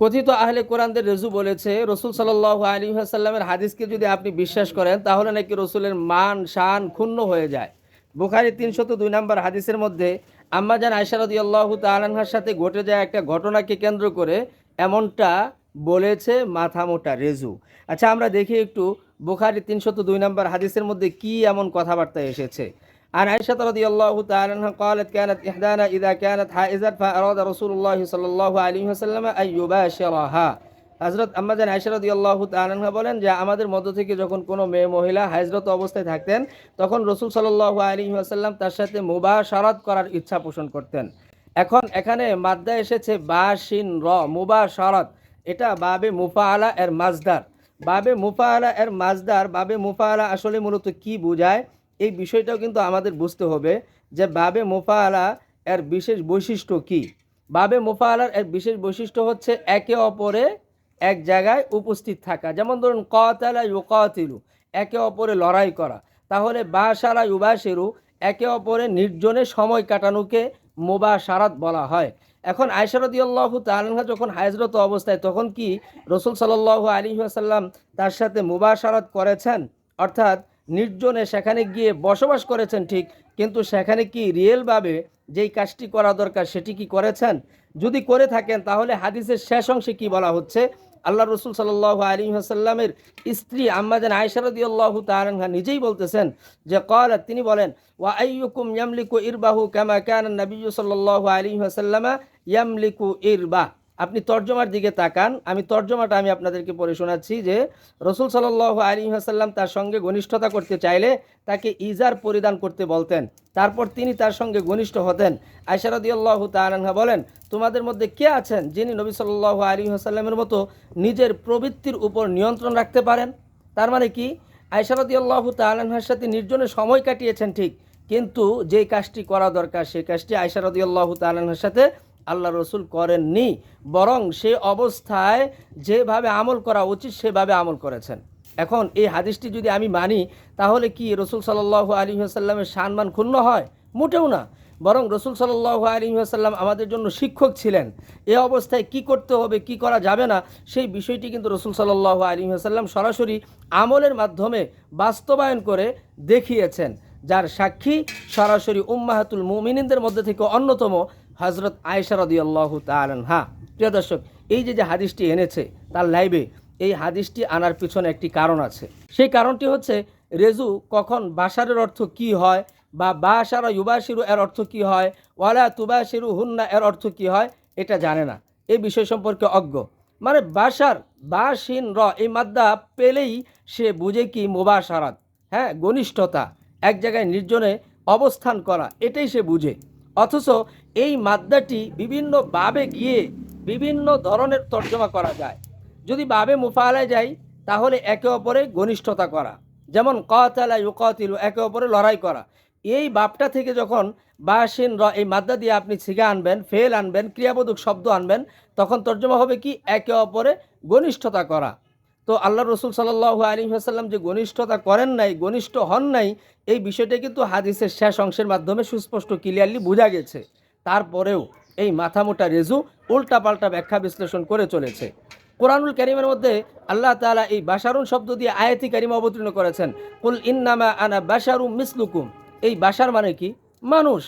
কথিত আহলে কোরআনদের রেজু বলেছে, রসুল সাল্লাহ আলী সাল্লামের হাদিসকে যদি আপনি বিশ্বাস করেন, তাহলে নাকি রসুলের মান, শান ক্ষুণ্ণ হয়ে যায়। বুখারি তিনশত দুই নম্বর হাদিসের মধ্যে আম্মাজান আয়সারদি আল্লাহ তালানহার সাথে ঘটে যায় একটা ঘটনাকে কেন্দ্র করে, এমনটা বলেছে মাথা মোটা রেজু। আচ্ছা আমরা দেখি একটু বুখারি তিনশত দুই নম্বর হাদিসের মধ্যে কি এমন কথাবার্তা এসেছে। عن عائشة رضي الله تعالى عنها قالت كانت إحدانا إذا كانت حائزة فأراد رسول الله صلى الله عليه وسلم أن يباشرها হজরত আম্মাজান আয়সা রদি আল্লাহ তালহা বলেন যে আমাদের মধ্য থেকে যখন কোনো মেয়ে মহিলা হাজরত অবস্থায় থাকতেন তখন রসুল সাল্লাহ আলী আসাল্লাম তার সাথে মুবাশারাত করার ইচ্ছা পোষণ করতেন এখন এখানে মাদ্দা এসেছে বা শিন র মুবাশারাত এটা বাবে মুফা আলা এর মাজদার বাবে মুফা আলা এর মাজদার বাবে মুফা আলা আসলে মূলত কি বোঝায় এই বিষয়টাও কিন্তু আমাদের বুঝতে হবে যে বাবে মুফা আলা এর বিশেষ বৈশিষ্ট্য কি? বাবে মুফা আলার এর বিশেষ বৈশিষ্ট্য হচ্ছে একে অপরে এক জায়গায় উপস্থিত থাকা। যেমন ধরুন, কতালা ইউকাতিলু, একে অপরে লড়াই করা। তাহলে বাসারা ইউবাসেরু একে অপরে নির্জনে সময় কাটানোকে মোবাসারাত বলা হয়। এখন আয়সারদি আল্লাহ তালহা যখন হাজরত অবস্থায়, তখন কি রসুল সাল্লাহ আলী আসাল্লাম তার সাথে মুবাসারাত করেছেন? অর্থাৎ নির্জনে সেখানে গিয়ে বসবাস করেছেন ঠিক, কিন্তু সেখানে কি রিয়েলভাবে যেই কাজটি করা দরকার সেটি কি করেছেন? যদি করে থাকেন তাহলে হাদিসের শেষ অংশে কি বলা হচ্ছে? আল্লাহ রসুল সাল্লাহ আলী আসাল্লামের স্ত্রী আম্মাজান আয়সারদি আল্লাহ তালহা নিজেই বলতেছেন যে কল তিনি বলেন, ওয়া আইয়ুকুম ইয়ামলিকু ইরবাহু কামা কান নবী সাল্লাহ আলী আসাল্লামা ইয়ামলিকু ইরবাহ আপনি তর্জমার দিকে তাকান। আমি তর্জমাটা আমি আপনাদেরকে পড়ে শোনাচ্ছি যে, রসুল সাল্লাহ আলী আসাল্লাম তার সঙ্গে ঘনিষ্ঠতা করতে চাইলে তাকে ইজার পরিধান করতে বলতেন। তারপর তিনি তার সঙ্গে ঘনিষ্ঠ হতেন। আয়সারদি আল্লাহ তালহা বলেন, তোমাদের মধ্যে কে আছেন যিনি নবী সাল্লাহ আলী আসাল্লামের মতো নিজের প্রবৃত্তির উপর নিয়ন্ত্রণ রাখতে পারেন? তার মানে কি? আয়সারদি আল্লাহ তালহার সাথে নির্জনে সময় কাটিয়েছেন ঠিক। কিন্তু যেই কাজটি করা দরকার, সেই কাজটি আয়সারদি আল্লাহ তালহার সাথে আল্লাহ রসুল করেননি, বরং সে অবস্থায় যেভাবে আমল করা উচিত সেভাবে আমল করেছেন। এখন এই হাদিসটি যদি আমি মানি, তাহলে কি রসুল সাল্লাহ আলী আসাল্লামের সম্মান ক্ষুণ্ণ হয়? মোটেও না। বরং রসুল সাল্লাহ আলী আসাল্লাম আমাদের জন্য শিক্ষক ছিলেন। এ অবস্থায় কি করতে হবে, কি করা যাবে না, সেই বিষয়টি কিন্তু রসুল সাল্লাহ আলী আসাল্লাম সরাসরি আমলের মাধ্যমে বাস্তবায়ন করে দেখিয়েছেন, যার সাক্ষী সরাসরি উম্মাহাতুল মুমিনিনদের মধ্যে থেকে অন্যতম হজরত আয়েশা রদি আল্লাহ তালহা প্রিয় দর্শক, এই যে যে হাদিসটি এনেছে, তার লাইভে এই হাদিসটি আনার পিছনে একটি কারণ আছে। সেই কারণটি হচ্ছে, রেজু কখন বাসারের অর্থ কি হয় বা বাসারা ইউবাসিরু এর অর্থ কি হয়, ওয়ালা তুবাসিরু হুন্না এর অর্থ কি হয়, এটা জানে না। এই বিষয় সম্পর্কে অজ্ঞ। মানে বাসার বাসিন র এই মাদ্দা পেলেই সে বুঝে কি মুবাসারাত হ্যাঁ ঘনিষ্ঠতা, এক জায়গায় নির্জনে অবস্থান করা, এটাই সে বুঝে। অথচ এই মাদ্দাটি বিভিন্ন বাবে গিয়ে বিভিন্ন ধরনের তর্জমা করা যায়। যদি বাবে মুফালায় যাই, তাহলে একে অপরে ঘনিষ্ঠতা করা। যেমন কতালা ইউকতিলু, একে অপরে লড়াই করা। এই বাপটা থেকে যখন বাসিন র এই মাদ্দা দিয়ে আপনি ছিগা আনবেন, ফেল আনবেন ক্রিয়াবোধক শব্দ আনবেন, তখন তর্জমা হবে কি? একে অপরে ঘনিষ্ঠতা করা। তো আল্লাহ রসুল সাল্লাহ আলী আসাল্লাম যে ঘনিষ্ঠতা করেন নাই, ঘনিষ্ঠ হন নাই, এই বিষয়টা কিন্তু হাদিসের শেষ অংশের মাধ্যমে সুস্পষ্ট ক্লিয়ারলি বোঝা গেছে। তারপরেও এই মাথামোটা রেজু উল্টাপাল্টা ব্যাখ্যা বিশ্লেষণ করে চলেছে। কোরআনুল করিমের মধ্যে আল্লাহ তালা এই বাসারুন শব্দ দিয়ে আয়াতি কারিমা অবতীর্ণ করেছেন। কুল ইন্নামা আনা বাসারু মিসলুকুম। এই বাসার মানে কি? মানুষ।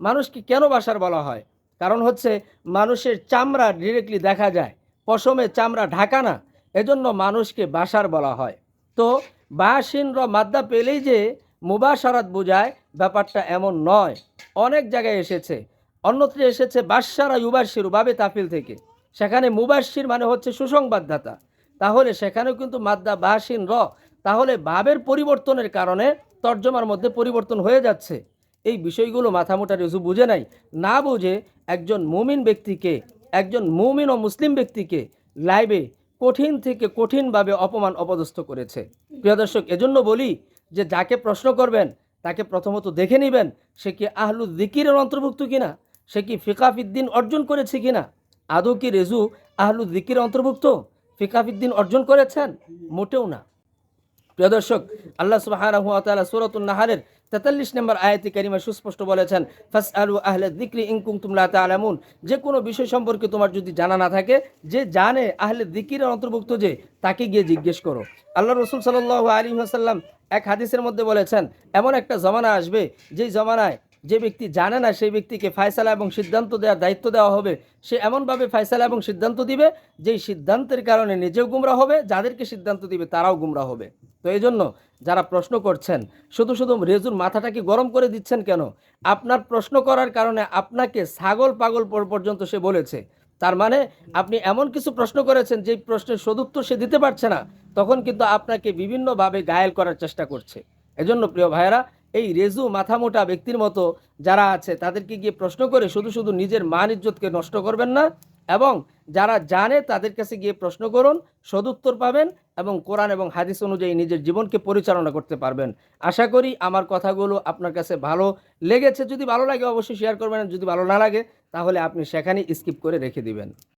মানুষকে কেন বাসার বলা হয়? কারণ হচ্ছে মানুষের চামড়া ডিরেক্টলি দেখা যায়। পশমে চামড়া ঢাকা না। এজন্য মানুষকে বাসার বলা হয়। তো বাসিন র মাদ্দা পেলেই যে মুবাসারাত বোঝায়, ব্যাপারটা এমন নয়। অনেক জায়গায় এসেছে। অন্যত্র এসেছে বাসারা ইউবাসির বাবে তাফিল থেকে। সেখানে মুবাসির মানে হচ্ছে সুসংবাদদাতা। তাহলে সেখানেও কিন্তু মাদ্দা বাসিন র তাহলে ভাবের পরিবর্তনের কারণে তর্জমার মধ্যে পরিবর্তন হয়ে যাচ্ছে। এই বিষয়গুলো মাথামোটা রেজু বুঝে নাই। না বুঝে একজন মুমিন ব্যক্তিকে, একজন মুমিন ও মুসলিম ব্যক্তিকে লাইভে কঠিন থেকে কঠিনভাবে অপমান অপদস্থ করেছে। প্রিয় দর্শক, এজন্য বলি যে যাকে প্রশ্ন করবেন, তাকে প্রথমত দেখে নেবেন সে কি আহলু দিকিরের অন্তর্ভুক্ত কিনা? সে কি ফিকাফিদ্দিন অর্জন করেছে কিনা? আদৌ কি রেজু আহলু দিকির অন্তর্ভুক্ত? ফিকাফিদ্দিন অর্জন করেছেন? মোটেও না। প্রিয় দর্শক, আল্লাহ সুবাহ সুরতুল নাহারের তেতাল্লিশ নম্বর আয়াতি কারিমা সুস্পষ্ট বলেছেন ফাস আলু আহলে দিক্রি ইংকুম তুমলা তালামুন যে কোনো বিষয় সম্পর্কে তোমার যদি জানা না থাকে, যে জানে আহলে দিকির অন্তর্ভুক্ত যে, তাকে গিয়ে জিজ্ঞেস করো। আল্লাহ রসুল সাল্লাহ আলী আসাল্লাম এক হাদিসের মধ্যে বলেছেন, এমন একটা জমানা আসবে, যেই জমানায় যে ব্যক্তি জানে না সেই ব্যক্তিকে ফায়সালা এবং সিদ্ধান্ত দেওয়ার দায়িত্ব দেওয়া হবে, সে এমনভাবে ফায়সালা এবং সিদ্ধান্ত দিবে, যেই সিদ্ধান্তের কারণে নিজেও গুমরা হবে, যাদেরকে সিদ্ধান্ত দিবে তারাও গুমরা হবে। তো এই জন্য যারা প্রশ্ন করছেন, শুধু শুধু রেজুর মাথাটাকে গরম করে দিচ্ছেন কেন? আপনার প্রশ্ন করার কারণে আপনাকে ছাগল পাগল পর্যন্ত সে বলেছে। তার মানে আপনি এমন কিছু প্রশ্ন করেছেন যে প্রশ্নের সদুত্তর সে দিতে পারছে না, তখন কিন্তু আপনাকে বিভিন্নভাবে গায়েল করার চেষ্টা করছে। এজন্য প্রিয় ভাইয়েরা এই রেজু মাথামোটা ব্যক্তির মতো যারা আছে, তাদেরকে গিয়ে প্রশ্ন করে শুধু শুধু নিজের মান ইজ্জতকে নষ্ট করবেন না এবং যারা জানে তাদের কাছে গিয়ে প্রশ্ন করুন, সদুত্তর পাবেন এবং কোরআন এবং হাদিস অনুযায়ী নিজের জীবনকে পরিচালনা করতে পারবেন। আশা করি আমার কথাগুলো আপনার কাছে ভালো লেগেছে। যদি ভালো লাগে অবশ্যই শেয়ার করবেন, যদি ভালো না লাগে তাহলে আপনি সেখানেই স্কিপ করে রেখে দিবেন।